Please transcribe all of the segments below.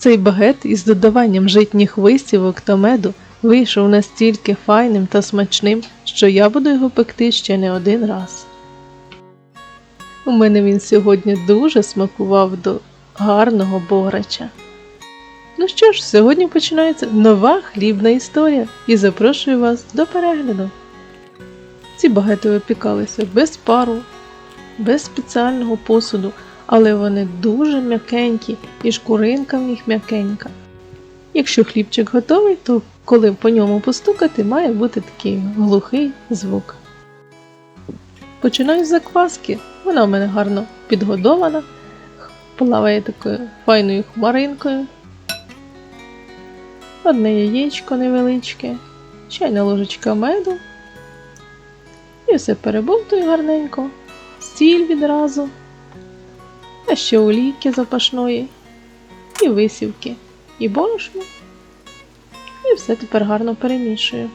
Цей багет із додаванням житніх висівок та меду вийшов настільки файним та смачним, що я буду його пекти ще не один раз. У мене він сьогодні дуже смакував до гарного бограча. Ну що ж, сьогодні починається нова хлібна історія і запрошую вас до перегляду. Ці багети випікалися без пару, без спеціального посуду, але вони дуже м'якенькі і шкуринка в них м'якенька. Якщо хлібчик готовий, то коли по ньому постукати, має бути такий глухий звук. Починаю з закваски. Вона в мене гарно підгодована, плаває такою файною хмаринкою. Одне яєчко невеличке, чайна ложечка меду. І все перебовтую гарненько, сіль відразу, а ще олійки запашної, і висівки, і борошно. І все тепер гарно перемішую.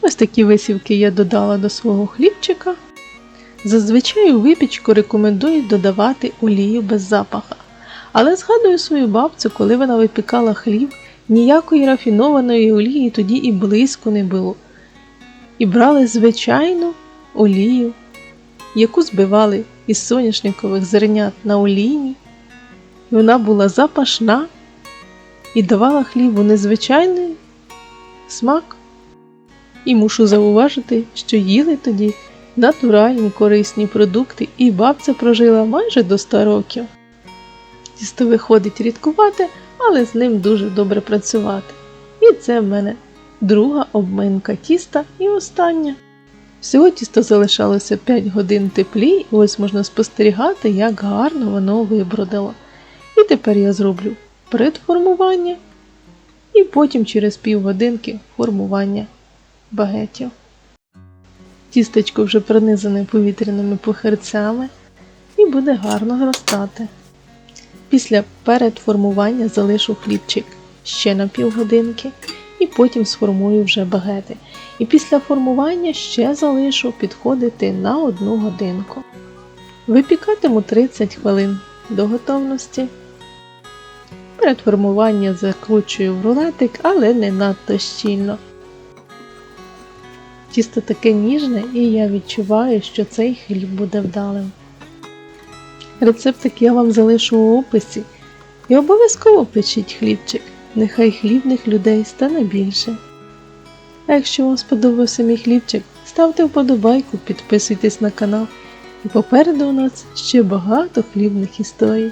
Ось такі висівки я додала до свого хлібчика. Зазвичай у випічку рекомендують додавати олію без запаха. Але згадую свою бабцю, коли вона випікала хліб, ніякої рафінованої олії тоді і близько не було. І брали звичайну олію, яку збивали із соняшникових зернят на олійні. Вона була запашна і давала хлібу незвичайний смак. І мушу зауважити, що їли тоді натуральні корисні продукти, і бабця прожила майже до 100 років. Тісто виходить рідкувати, але з ним дуже добре працювати. І це в мене друга обминка тіста і остання. Всього тісто залишалося 5 годин теплі, і ось можна спостерігати, як гарно воно вибродило. І тепер я зроблю предформування і потім через півгодинки формування багетів. Тістечко вже пронизане повітряними похирцями і буде гарно зростати. Після передформування залишу хлібчик ще на півгодинки і потім сформую вже багети. І після формування ще залишу підходити на одну годинку. Випікатиму 30 хвилин до готовності. Перед формуванням закручую в рулетик, але не надто щільно. Тісто таке ніжне, і я відчуваю, що цей хліб буде вдалим. Рецептик я вам залишу у описі. І обов'язково печіть хлібчик, нехай хлібних людей стане більше. А якщо вам сподобався мій хлібчик, ставте вподобайку, підписуйтесь на канал. І попереду у нас ще багато хлібних історій.